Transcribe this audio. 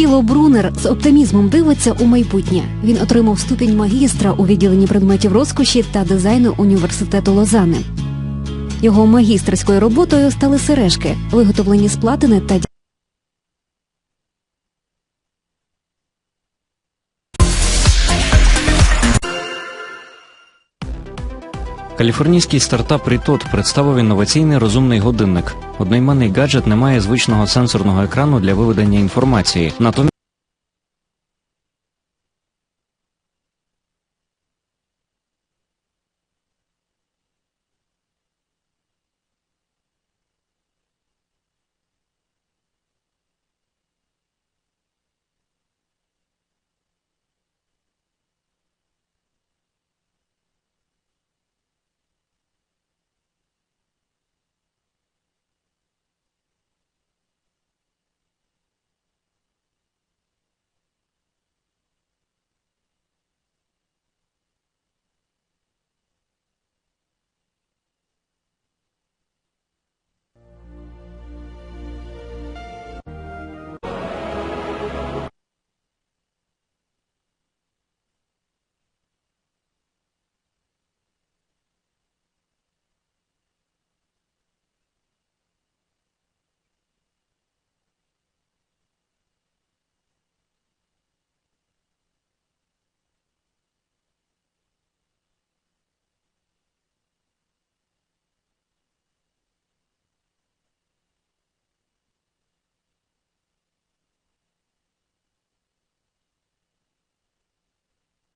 Тіло Брунер з оптимізмом дивиться у майбутнє. Він отримав ступінь магістра у відділенні предметів розкоші та дизайну університету Лозани. Його магістерською роботою стали сережки, виготовлені з платини та Каліфорнійський стартап Рітот представив інноваційний розумний годинник. Одноіменний гаджет не має звичного сенсорного екрану для виведення інформації. Натомість